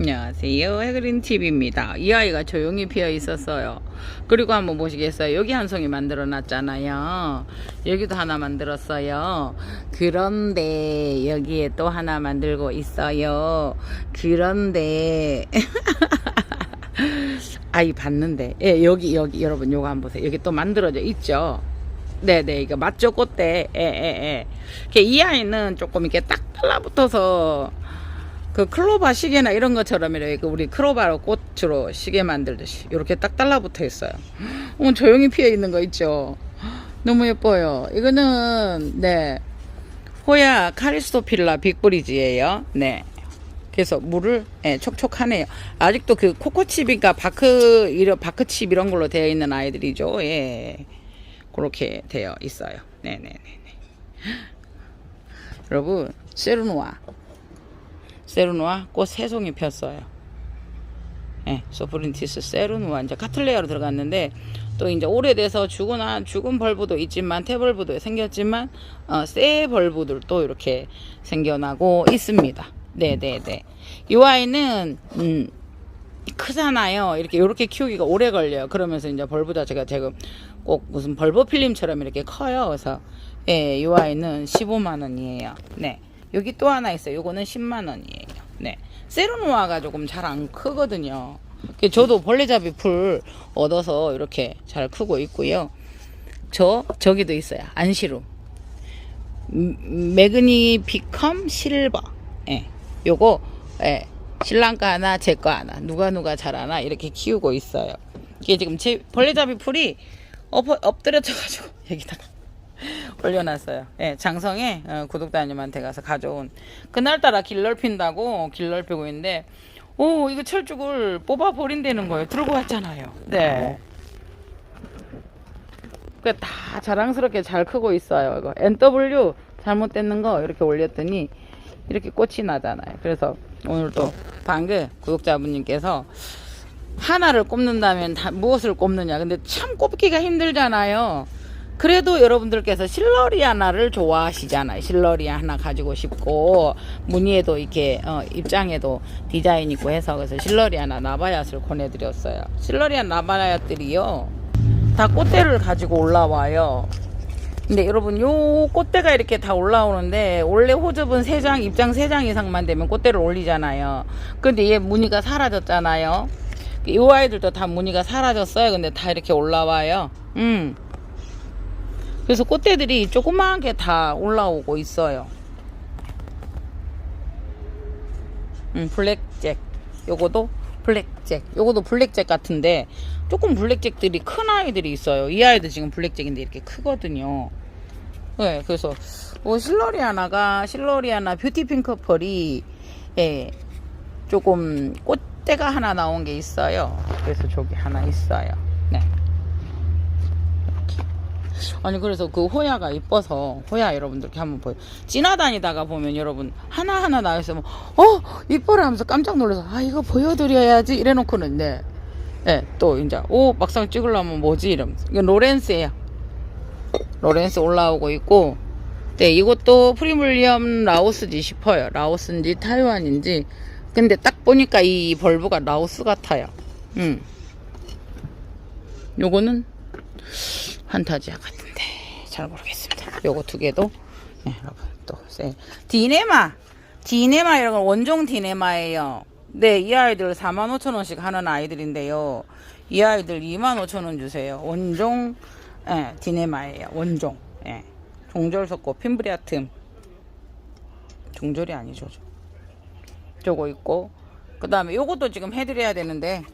안녕하세요. 해그린TV입니다. 이 아이가 조용히 피어 있었어요. 그리고 한번 보시겠어요? 여기 한 송이 만들어 놨잖아요. 여기도 하나 만들었어요. 그런데 여기에 또 하나 만들고 있어요. 그런데 아이 봤는데 예, 여기 여기 여러분 요거 한번 보세요. 여기 또 만들어져 있죠. 네네 이거 맞죠 꽃대 예예예 이 아이는 조금 이렇게 딱 달라붙어서 그 클로바 시계나 이런 것처럼 이렇게 우리 클로바로 꽃으로 시계 만들듯이 이렇게 딱 달라붙어 있어요. 어, 조용히 피어 있는 거 있죠. 너무 예뻐요. 이거는 네 호야 카리스토필라 빅브리지예요. 네. 그래서 물을 예, 촉촉하네요. 아직도 그 코코칩이가 바크 이런 바크칩 이런 걸로 되어 있는 아이들이죠. 예. 그렇게 되어 있어요. 네네네네. 여러분 세르노아 세르노아 꽃 세 송이 폈어요. 예, 소프린티스 세르노아 이제 카틀레아로 들어갔는데 또 이제 오래돼서 죽은 한 죽은 벌브도 있지만 태벌브도 생겼지만 어, 새 벌브들도 이렇게 생겨나고 있습니다. 네 네 네. 이 아이는 음, 크잖아요. 이렇게 이렇게 키우기가 오래 걸려요. 그러면서 이제 벌브 자체가 지금 꼭 무슨 벌브 필름처럼 이렇게 커요. 그래서 예, 이 아이는 15만 원이에요. 네. 여기 또 하나 있어요. 요거는 10만 원이에요. 네. 세르노아가 조금 잘 안 크거든요. 그 저도 벌레잡이 풀 얻어서 이렇게 잘 크고 있고요. 저 저기도 있어요. 안시루. 매그니피컴 실버. 예. 요거 예. 신랑가 하나, 제 거 하나, 누가 누가 잘 하나 이렇게 키우고 있어요. 이게 지금 제 벌레잡이 풀이 엎, 엎드려져가지고 여기다가 올려놨어요. 예, 장성에 어, 구독자님한테 가서 가져온 그날따라 길 넓힌다고 길 넓히고 있는데 오 이거 철쭉을 뽑아 버린다는 거예요. 들고 왔잖아요. 네. 그다 자랑스럽게 잘 크고 있어요. 이거 NW 잘못됐는 거 이렇게 올렸더니 이렇게 꽃이 나잖아요. 그래서 오늘 또 방금 구독자분님께서 하나를 꼽는다면 다 무엇을 꼽느냐. 근데 참 꼽기가 힘들잖아요. 그래도 여러분들께서 실러리아나를 좋아하시잖아요. 실러리아 하나 가지고 싶고 무늬에도 이렇게 어, 입장에도 디자인 있고 해서 그래서 실러리아나 나바얏을 권해드렸어요. 실러리아 나바얏들이요 다 꽃대를 가지고 올라와요. 근데 여러분 요 꽃대가 이렇게 다 올라오는데 원래 호접은 3장 입장 3장 이상만 되면 꽃대를 올리잖아요. 근데 얘 무늬가 사라졌잖아요. 이 아이들도 다 무늬가 사라졌어요. 근데 다 이렇게 올라와요. 음. 그래서 꽃대들이 조그맣게 다 올라오고 있어요. 음, 블랙잭. 요거도 블랙잭. 요거도 블랙잭 같은데 조금 블랙잭들이 큰 아이들이 있어요. 이 아이도 지금 블랙잭인데 이렇게 크거든요. 네, 그래서 뭐 실러리아나가 실러리아나 뷰티 핑크 펄이 예, 조금 꽃대가 하나 나온 게 있어요. 그래서 저기 하나 있어요. 네. 아니 그래서 그 호야가 이뻐서 호야 여러분들 께 한번 보여. 지나다니다가 보면 여러분 하나하나 나와있어 뭐, 어? 이뻐라 하면서 깜짝 놀라서 아 이거 보여드려야지 이래놓고는 네. 네, 또 이제 오 막상 찍으려면 뭐지? 이러면서. 이건 로렌스예요. 로렌스 올라오고 있고 네 이것도 프리물리엄 라오스지 싶어요. 라오스인지 타이완인지. 근데 딱 보니까 이 벌브가 라오스 같아요. 음. 요거는 판타지아 같은데 잘 모르겠습니다. 요거 두 개도 네, 여러분 또 세. 디네마 디네마 건 원종 디네마예요. 네, 이 아이들 45,000원씩 하는 아이들인데요. 이 아이들 25,000원 주세요. 원종 예, 디네마예요. 원종. 예. 종절 섞고 핀브리아 틈. 종절이 아니죠. 저. 저거 있고 그다음에 요것도 지금 해 드려야 되는데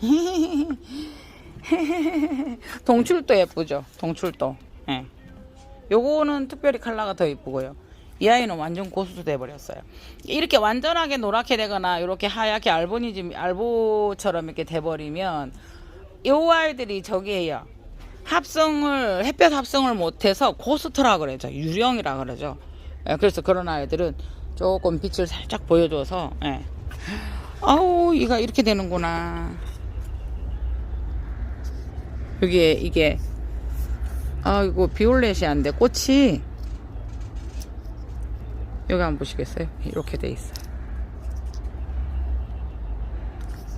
동출도 예쁘죠. 동출도. 예. 요거는 특별히 컬러가 더 예쁘고요. 이 아이는 완전 고수도 돼버렸어요. 이렇게 완전하게 노랗게 되거나 이렇게 하얗게 알보니즘 알보처럼 이렇게 돼버리면 요 아이들이 저기에요. 합성을 햇볕 합성을 못해서 고스트라 그러죠. 유령이라 그러죠. 예, 그래서 그런 아이들은 조금 빛을 살짝 보여줘서 예. 아우 이가 이렇게 되는구나. 여기에 이게 아 이거 비올렛이 안 돼 꽃이 여기 한번 보시겠어요 이렇게 돼 있어요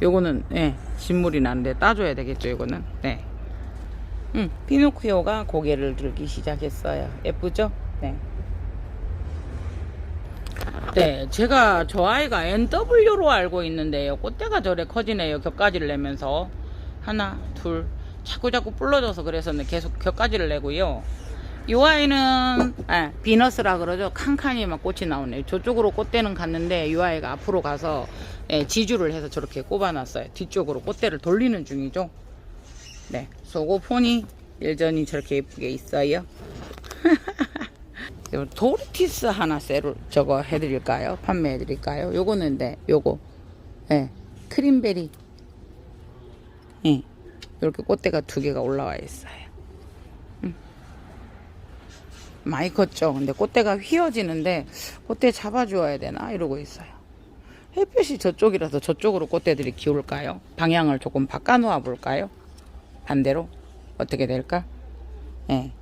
요거는 예, 진물이 나는데 따줘야 되겠죠. 요거는. 네. 음, 피노키오가 고개를 들기 시작했어요. 예쁘죠? 네. 네, 제가 저 아이가 NW로 알고 있는데요. 꽃대가 저래 커지네요. 격가지를 내면서 하나, 둘, 자꾸 자꾸 불러줘서 그래서 네, 계속 격가지를 내고요. 이 아이는 아, 비너스라 그러죠. 칸칸이 막 꽃이 나오네요. 저쪽으로 꽃대는 갔는데 이 아이가 앞으로 가서 예, 지주를 해서 저렇게 꼽아놨어요. 뒤쪽으로 꽃대를 돌리는 중이죠. 네, 소고폰이 여전히 저렇게 예쁘게 있어요. 요 도르티스 하나 세로 저거 해드릴까요? 판매해드릴까요? 요거는 네, 요거 예, 크림베리 예, 이렇게 꽃대가 두 개가 올라와 있어요. 음. 많이 컸죠. 근데 꽃대가 휘어지는데 꽃대 잡아주어야 되나 이러고 있어요. 햇볕이 저쪽이라서 저쪽으로 꽃대들이 기울까요? 방향을 조금 바꿔 놓아 볼까요? 반대로 어떻게 될까? 예.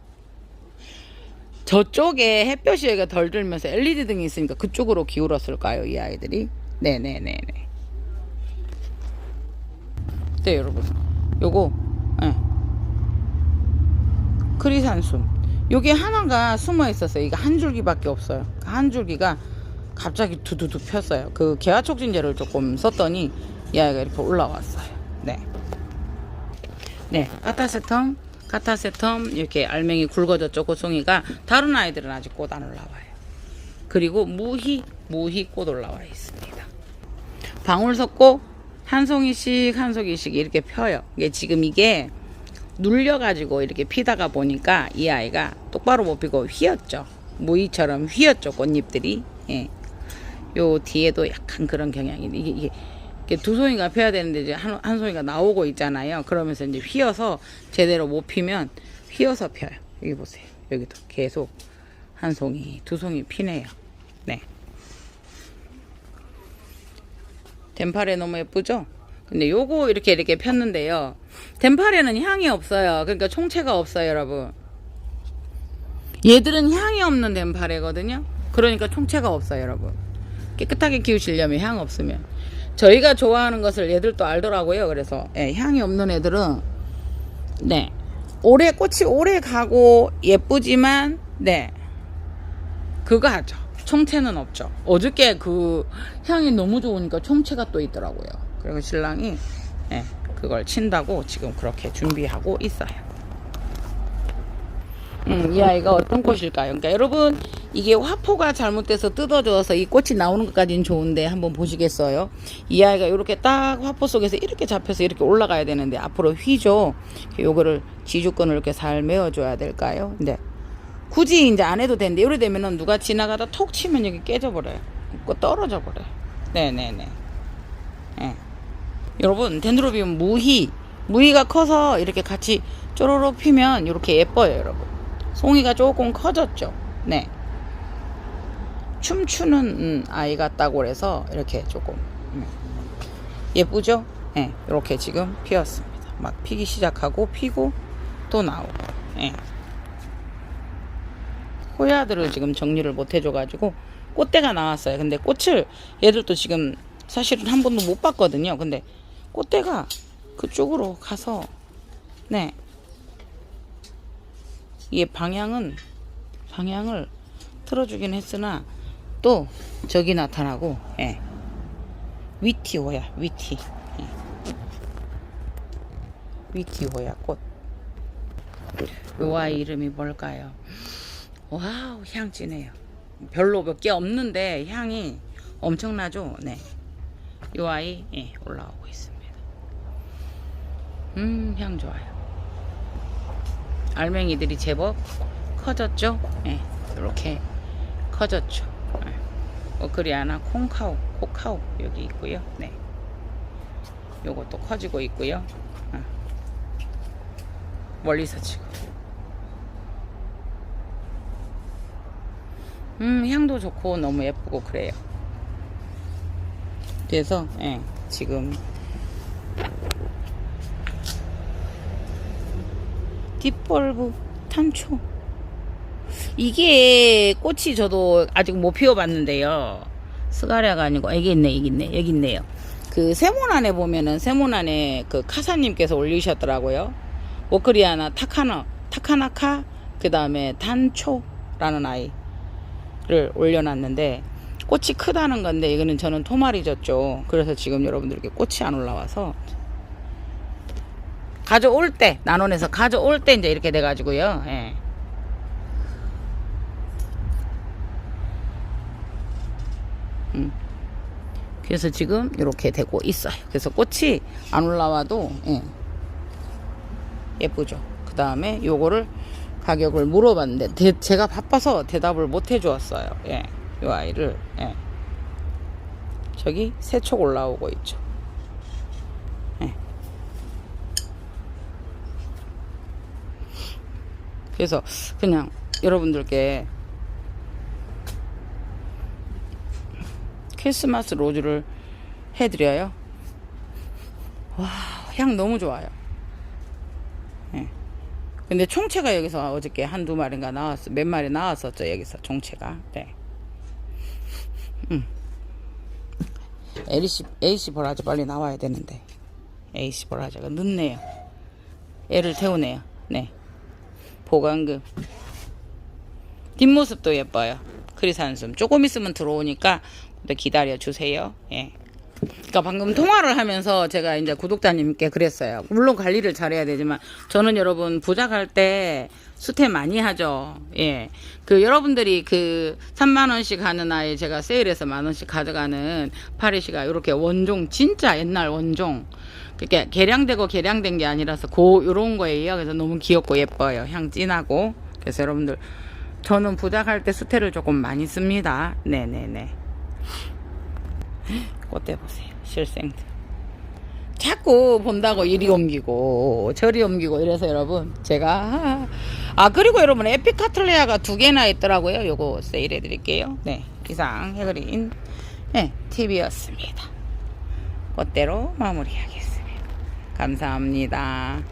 저쪽에 햇볕이 여기가 덜 들면서 LED 등이 있으니까 그쪽으로 기울었을까요, 이 아이들이? 네네네네. 네, 여러분. 요거, 예. 크리산숨. 요게 하나가 숨어 있었어요. 이거 한 줄기밖에 없어요. 그한 줄기가 갑자기 두두두 폈어요. 그 개화 촉진제를 조금 썼더니 이 아이가 이렇게 올라왔어요. 네. 네, 카타세텀, 카타세텀 이렇게 알맹이 굵어졌죠 고송이가 다른 아이들은 아직 꽃 안 올라와요. 그리고 무희, 무희 꽃 올라와 있습니다. 방울석꽃 한 송이씩 한 송이씩 이렇게 펴요. 이게 지금 이게 눌려가지고 이렇게 피다가 보니까 이 아이가 똑바로 못 피고 휘었죠. 무희처럼 휘었죠 꽃잎들이. 예. 요 뒤에도 약간 그런 경향이 이게, 이게 이렇게 두 송이가 펴야 되는데 이제 한, 한 송이가 나오고 있잖아요. 그러면서 이제 휘어서 제대로 못 피면 휘어서 펴요. 여기 보세요. 여기도 계속 한 송이, 두 송이 피네요. 네. 덴파레 너무 예쁘죠? 근데 요거 이렇게 이렇게 폈는데요. 덴파레는 향이 없어요. 그러니까 총체가 없어요, 여러분. 얘들은 향이 없는 덴파레거든요. 그러니까 총체가 없어요, 여러분. 깨끗하게 키우시려면 향 없으면. 저희가 좋아하는 것을 얘들도 알더라고요. 그래서 예, 향이 없는 애들은 네 오래 꽃이 오래 가고 예쁘지만 네 그거 하죠. 총체는 없죠. 어저께 그 향이 너무 좋으니까 총체가 또 있더라고요. 그리고 신랑이 예, 그걸 친다고 지금 그렇게 준비하고 있어요. 음, 이 아이가 어떤 꽃일까요? 그러니까 여러분 이게 화포가 잘못돼서 뜯어져서 이 꽃이 나오는 것까지는 좋은데 한번 보시겠어요? 이 아이가 이렇게 딱 화포 속에서 이렇게 잡혀서 이렇게 올라가야 되는데 앞으로 휘죠. 요거를 지주권을 이렇게 잘 메워줘야 될까요? 근데 굳이 이제 안 해도 되는데 이래 되면은 누가 지나가다 톡 치면 여기 깨져버려요. 그 떨어져 버려요. 네네네. 예. 여러분 덴드로비움 무희 무희가 커서 이렇게 같이 쪼로록 피면 이렇게 예뻐요, 여러분. 송이가 조금 커졌죠. 네. 춤추는 음, 아이 같다고 그래서 이렇게 조금 음, 예쁘죠? 네, 이렇게 지금 피었습니다. 막 피기 시작하고 피고 또 나오고. 예. 호야들을 지금 정리를 못 해줘가지고 꽃대가 나왔어요. 근데 꽃을 얘들도 지금 사실은 한 번도 못 봤거든요. 근데 꽃대가 그쪽으로 가서 네 이게 방향은 방향을 틀어주긴 했으나 또 저기 나타나고 예. 위티호야 위티 예. 위티호야 꽃. 요 아이 이름이 뭘까요? 와우 향 진해요. 별로 몇 개 없는데 향이 엄청나죠? 네. 요 아이 예, 올라오고 있습니다. 음, 향 좋아요. 알맹이들이 제법 커졌죠? 예, 이렇게 커졌죠. 예. 어크리아나 콩카우, 코카우 여기 있고요. 네. 요것도 커지고 있고요. 어. 멀리서 치고. 음, 향도 좋고 너무 예쁘고 그래요. 그래서 예, 지금. 뒷벌브 탄초. 이게 꽃이 저도 아직 못 피워봤는데요. 스가랴가 아니고 여기 있네 여기 있네 여기 있네요. 그 세모난에 보면은 세모난에 그 카사님께서 올리셨더라고요. 워크리아나 타카나 타카나카 그 다음에 단초라는 아이 를 올려놨는데 꽃이 크다는 건데 이거는 저는 토마리 졌죠. 그래서 지금 여러분들 이렇게 꽃이 안 올라와서 가져올 때 난원에서 가져올 때 이제 이렇게 돼 가지고요. 예. 음. 그래서 지금 이렇게 되고 있어요. 그래서 꽃이 안 올라와도 예. 예쁘죠. 그 다음에 요거를 가격을 물어봤는데 대- 제가 바빠서 대답을 못 해주었어요. 예, 요 아이를 예. 저기 세촉 올라오고 있죠. 예. 그래서 그냥 여러분들께 크리스마스 로즈를 해드려요. 와, 향 너무 좋아요. 예. 근데 총채가 여기서 어저께 한두 마리인가 나왔어. 몇 마리 나왔었죠, 여기서 총채가. 네. 음. A씨 보라지 빨리 나와야 되는데. A씨 보라지가 늦네요. 애를 태우네요. 네. 보강금. 뒷모습도 예뻐요. 크리산숨. 조금 있으면 들어오니까 또 기다려 주세요. 예. 그러니까 방금 통화를 하면서 제가 이제 구독자님께 그랬어요. 물론 관리를 잘해야 되지만 저는 여러분 부작할 때 수태 많이 하죠. 예. 그 여러분들이 그 3만 원씩 하는 아이 제가 세일해서 만 원씩 가져가는 파리시가 이렇게 원종 진짜 옛날 원종. 그게 개량되고 개량된 게 아니라서 고 요런 거예요. 그래서 너무 귀엽고 예뻐요. 향 진하고. 그래서 여러분들 저는 부작할 때 수태를 조금 많이 씁니다. 네네네. 꽃대 보세요. 실생들. 자꾸 본다고 이리 옮기고 저리 옮기고 이래서 여러분 제가 아 그리고 여러분 에피카틀레아가 두 개나 있더라고요. 요거 세일해 드릴게요. 네 이상 해그린 네 TV였습니다. 꽃대로 마무리하겠습니다. 감사합니다.